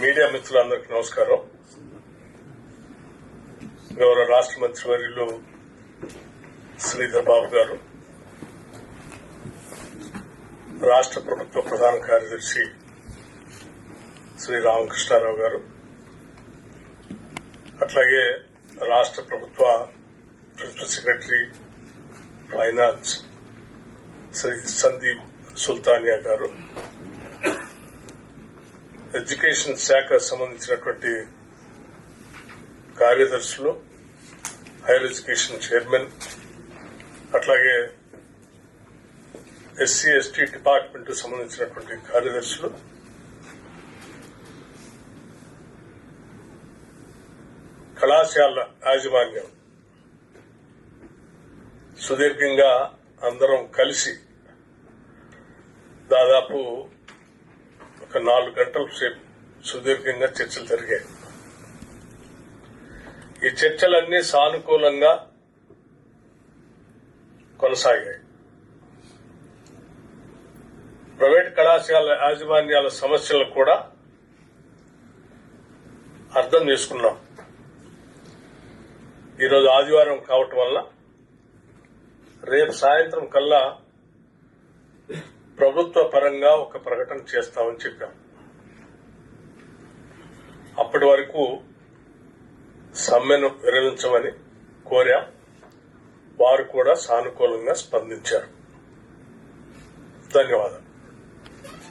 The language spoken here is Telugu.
మీడియా మిత్రులందరికీ నమస్కారం. గౌరవ రాష్ట్ర మంత్రివర్యులు శ్రీధర్ బాబు గారు రాష్ట్ర ప్రభుత్వ ప్రధాన కార్యదర్శి శ్రీ రామకృష్ణారావు గారు అట్లాగే రాష్ట్ర ప్రభుత్వ principal secretary finance Shri Sandeep Sultania గారు ఎడ్యుకేషన్ శాఖ సంబంధించినటువంటి కార్యదర్శులు హైయర్ ఎడ్యుకేషన్ చైర్మన్ అట్లాగే ఎస్సీ ఎస్టీ డిపార్ట్మెంట్ సంబంధించినటువంటి కార్యదర్శులు. కళాశాల యాజమాన్యం. సుదీర్ఘంగా అందరం కలిసి దాదాపు ఒక నాలుగు గంటల సేపు సుదీర్ఘంగా చర్చలు జరిగాయి. ఈ చర్చలన్నీ సానుకూలంగా కొనసాగాయి. ప్రైవేట్ కళాశాల యాజమాన్యాల సమస్యలను కూడా అర్థం చేసుకున్నాం. ఈరోజు ఆదివారం కావటం వల్ల రేపు సాయంత్రం కల్లా ప్రభుత్వ పరంగా ఒక ప్రకటన చేస్తామని చెప్పాం. అప్పటి వరకు సమ్మెను విరమించమని కోరా వారు కూడా సానుకూలంగా స్పందించారు. ధన్యవాదాలు.